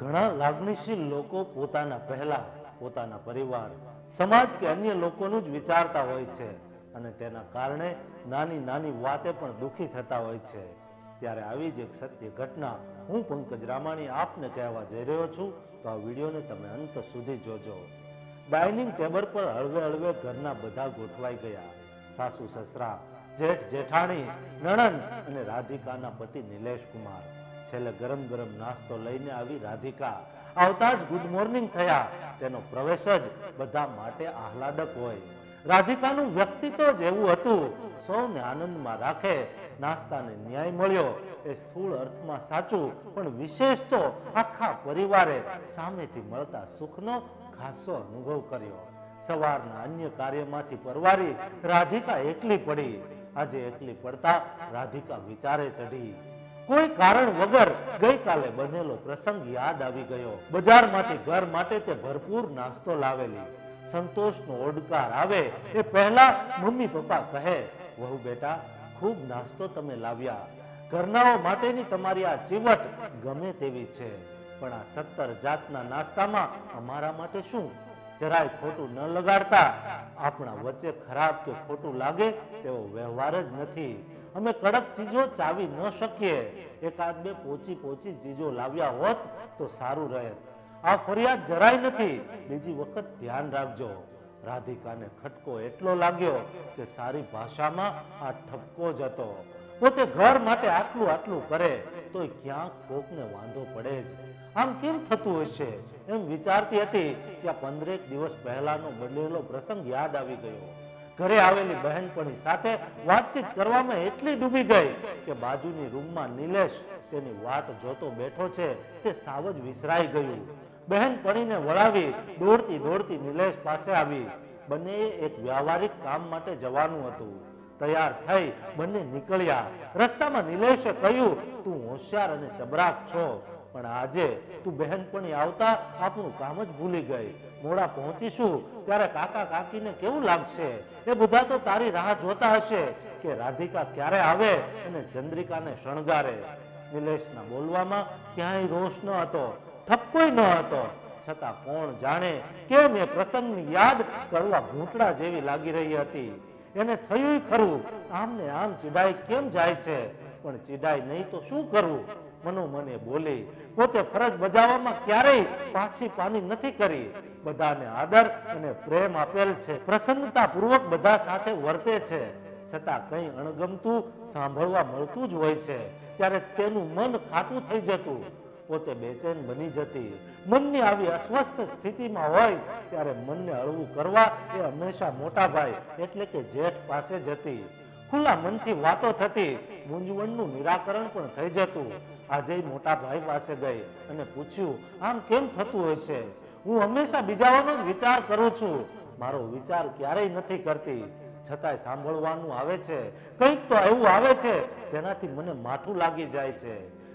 ઘણા લાગણીશીલ લોકો પોતાના પહેલા, પોતાના પરિવાર, સમાજ કે અન્ય લોકોનું જ વિચારતા હોય છે અને તેના કારણે નાની નાની વાતે પણ દુઃખી થતા હોય છે. ત્યારે આવી જ એક સત્ય ઘટના હું પંકજ રામાણી આપને કહેવા જઈ રહ્યો છું, તો આ વિડીયોને તમે અંત સુધી જોજો. ડાઇનિંગ ટેબલ પર હળવે હળવે ઘરના બધા ગોઠવાઈ ગયા. સાસુ સસરા, જેઠ જેઠાણી, નણંદ અને રાધિકાના પતિ નિલેશ કુમાર છેલ્લે ગરમ ગરમ નાસ્તો લઈને આવી રાધિકા. આવતા જ ગુડ મોર્નિંગ થયા. તેનો પ્રવેશ જ બધા માટે આહલાદક હોય. રાધિકાનું વ્યક્તિત્વ જ એવું હતું. સૌને આનંદમાં રાખે. નાસ્તાને ન્યાય મળ્યો. એ સ્થૂળ અર્થમાં સાચું, પણ વિશેષ તો આખા પરિવારે સામેથી મળતા સુખનો ખાસો અનુભવ કર્યો. સવારના અન્ય કાર્યમાંથી પરવારી રાધિકા એકલી પડી. આજે એકલી પડતા રાધિકા વિચારે ચઢી. કોઈ કારણ વગર ગઈકાલે બનેલો પ્રસંગ યાદ આવી ગયો. બજારમાંથી ઘર માટે તે ભરપૂર નાસ્તો લાવેલી. સંતોષનો ઓડકાર આવે એ પહેલા મમ્મી પપ્પા કહે, વહુ બેટા, ખૂબ નાસ્તો તમે લાવ્યા. ઘરનાઓ માટેની તમારી આ ચીવટ ગમે તેવી છે. પણ આ સત્તર જાતના નાસ્તામાં અમારા માટે શું? જરાય ખોટું ન લગાડતા. આપણા વચ્ચે ખરાબ કે ખોટું લાગે તેવો વ્યવહાર જ નથી. અમે કડક ચીજો ચાવી ન શકીએ. એકાદ બે પોચી પોચી ચીજો લાવ્યા હોત તો સારું રહે. આ ફરિયાદ જરાય નથી. બીજી વખત ધ્યાન રાખજો. રાધિકાને ખટકો એટલો લાગ્યો કે સારી ભાષામાં આ ઠપકો જ હતો. પોતે ઘર માટે આટલું આટલું કરે તો ક્યાંક કોકને વાંધો પડે જ. આમ કેમ થતું હશે એમ વિચારતી હતી કે આ પંદરેક દિવસ પહેલાનો બનેલો પ્રસંગ યાદ આવી ગયો. ઘરે આવેલી બહેનપણી સાથે વાતચીત કરવામાં એટલી ડૂબી ગઈ કે બાજુની રૂમમાં નિલેશ તેની વાટ જોતો બેઠો છે તે સાવ જ વિસરાઈ ગયું. બહેનપણીને વળાવી દોડતી દોડતી નિલેશ પાસે આવી. બંને એક વ્યવહારિક કામ માટે જવાનું હતું. તૈયાર થઈ બંને નીકળ્યા. રસ્તામાં નિલેશે કહ્યું, તું હોશિયાર અને ચબરાક છો, પણ આજે તું બહેનપણી આવતા આપણું કામ જ ભૂલી ગઈ. મોડા પહોંચીશું, ત્યારે કાકા કાકીને કેવું લાગશે? એ બધા તો તારી રાહ જોતા હશે કે રાધિકા ક્યારે આવે અને ચંદ્રિકાને શણગારે. નિલેશના બોલવામાં ક્યાંય રોષ ન હતો, ઠપકોય ન હતો. છતાં કોણ જાણે કેમ એ પ્રસંગની યાદ કરવા ઘૂંટડા જેવી લાગી રહી હતી. એને થયું ખરું, આમને આમ ચીડાઈ કેમ જાય છે? પણ ચીડાય નહીં તો શું કરવું? મનો મને બોલે, પોતે ફરજ બજાવવામાં ક્યારેય પાછી પાની નથી કરી. બધાને આદર અને પ્રેમ આપેલ છે. પ્રસન્નતા પૂર્વક બધા સાથે વર્તે છે. છતાં કંઈ અણગમતું સાંભળવા મળતું જ હોય છે. ત્યારે તેનું મન ખાટું થઈ જતું. પોતે બેચેન બની જતી. મનની આવી અસ્વસ્થ સ્થિતિમાં હોય, ત્યારે મનને હળવું કરવા એ હંમેશા મોટા ભાઈ, એટલે કે જેઠ પાસે જતી. ખુલ્લા મનથી વાતો થતી મૂંઝવણનું નિરાકરણ પણ થઈ જતું. આજે મોટા ભાઈ પાસે ગઈ અને પૂછ્યું, આમ કેમ થતું હશે હું હંમેશા બીજાઓનો જ વિચાર કરું છું. મારો વિચાર ક્યારેય નથી કરતી. છતાંય સાંભળવાનું આવે છે. કંઈક તો એવું આવે છે, જેનાથી મને માઠું લાગી જાય છે.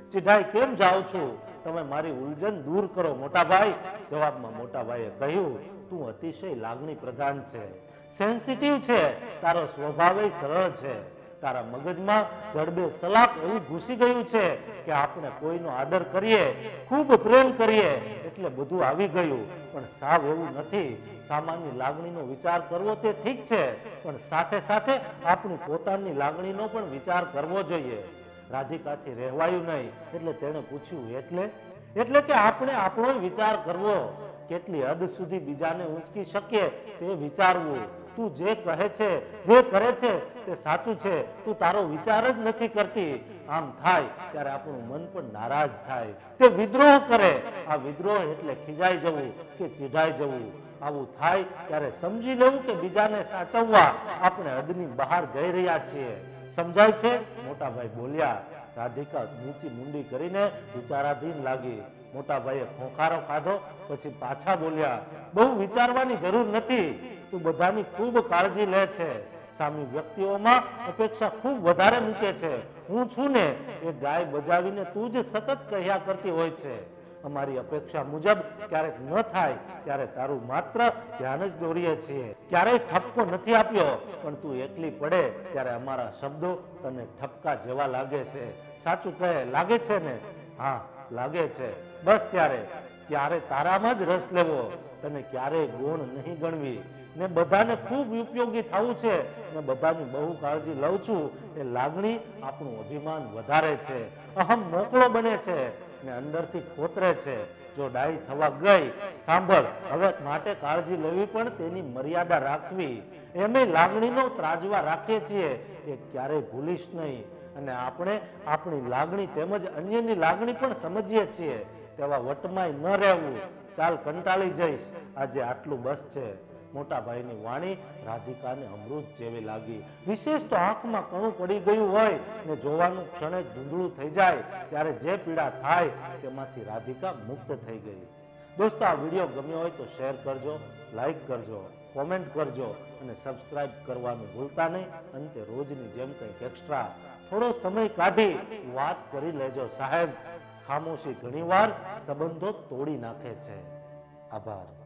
ચીઢાઈ કેમ જાઉં છું? તમે મારી ઉલઝન દૂર કરો મોટાભાઈ જવાબમાં મોટાભાઈએ કહ્યું, તું અતિશય લાગણી પ્રધાન છે. સેન્સિટિવ છે. તારો સ્વભાવ સરળ છે. તારા મગજમાં જડબે સલાક એવું ઘૂસી ગયું છે કે આપણે કોઈનો આદર કરીએ, ખૂબ પ્રેમ કરીએ, એટલે બધું આવી ગયું. પણ સાવ એવું નથી. સામાન્ય લાગણીનો વિચાર કરવો તે ઠીક છે, પણ સાથે સાથે આપણી પોતાની લાગણીનો પણ વિચાર કરવો જોઈએ. રાધિકાથી રહેવાયું નહીં, એટલે તેણે પૂછ્યું, એટલે? એટલે કે આપણે આપણો વિચાર કરવો. કેટલી હદ સુધી બીજાને ઊંચકી શકીએ તે વિચારવું. તું જે કહે છે, જે કરે છે, તે સાચું છે. તું તારો વિચાર જ નથી કરતી. આમ થાય ત્યારે આપણું મન પણ નારાજ થાય. તે વિદ્રોહ કરે. આ વિદ્રોહ એટલે ખીજાઈ જવું કે ચીઢાઈ જવું. આવું થાય ત્યારે સમજી લેવું કે બીજાને સાચવવા આપણે હદની બહાર જઈ રહ્યા છીએ. સમજાય છે? મોટાભાઈ બોલ્યા. રાધિકા નીચી મુંડી કરીને વિચારાધીન લાગી. મોટાભાઈએ ખોખારો ખાધો, પછી પાછા બોલ્યા, બહુ વિચારવાની જરૂર નથી. તું બધાની ખૂબ કાળજી લે છે. સામી વ્યક્તિઓમાં અપેક્ષા ખૂબ વધારે મૂકે છે. હું છું ને, એ ગાય બજાવીને તું જ સતત કહ્યા કરતી હોય છે. અમારી અપેક્ષા મુજબ ક્યારેક ન થાય, ત્યારે તારું માત્ર ધ્યાન જ દોરીએ છીએ. ક્યારેય ઠપકો નથી આપ્યો, પણ તું એકલી પડે, ત્યારે અમારા શબ્દો તને ઠપકા જેવા લાગે છે. સાચું કહે, લાગે છે ને? હા, લાગે છે. બસ ત્યારે ત્યારે તારામાં જ રસ લેવો. તને ક્યારેય ગુણ નહીં ગણવી. ને બધાને ખૂબ ઉપયોગી થવું છે. ને બધાની બહુ કાળજી લઉં છું એ લાગણી આપણું અભિમાન વધારે છે. અહમ મોકળો બને છે ને અંદરથી ખોતરે છે. જો ડાઈ થવા ગઈ, સાંભળ, હવે માટે કાળજી લેવી પણ તેની મર્યાદા રાખવી. એમે લાગણીનો ત્રાજવા રાખીએ છીએ એ ક્યારેય ભૂલીશ નહીં. અને આપણે આપણી લાગણી તેમજ અન્યની લાગણી પણ સમજીએ છીએ. તેવા વટમાંય ન રહેવું. ચાલ કંટાળી જઈશ. આજે આટલું બસ છે. મોટા ભાઈની વાણી રાધિકાને અમૃત જેવી લાગી. વિશેષ તો આંખમાં કણું પડી ગયું હોય ને જોવાનું ક્ષણે ધૂંધળું થઈ જાય. ત્યારે જે પીડા થાય તેમાંથી રાધિકા મુક્ત થઈ ગઈ. દોસ્તો, આ વીડિયો ગમ્યો હોય તો શેર કરજો, લાઈક કરજો, કોમેન્ટ કરજો અને સબસ્ક્રાઇબ કરવાનું ભૂલતા નહીં. અંતે રોજની જેમ કંઈક એક્સ્ટ્રા. થોડો સમય કાઢી વાત કરી લેજો સાહેબ. ખામોશી ઘણીવાર સંબંધો તોડી નાખે છે. આભાર.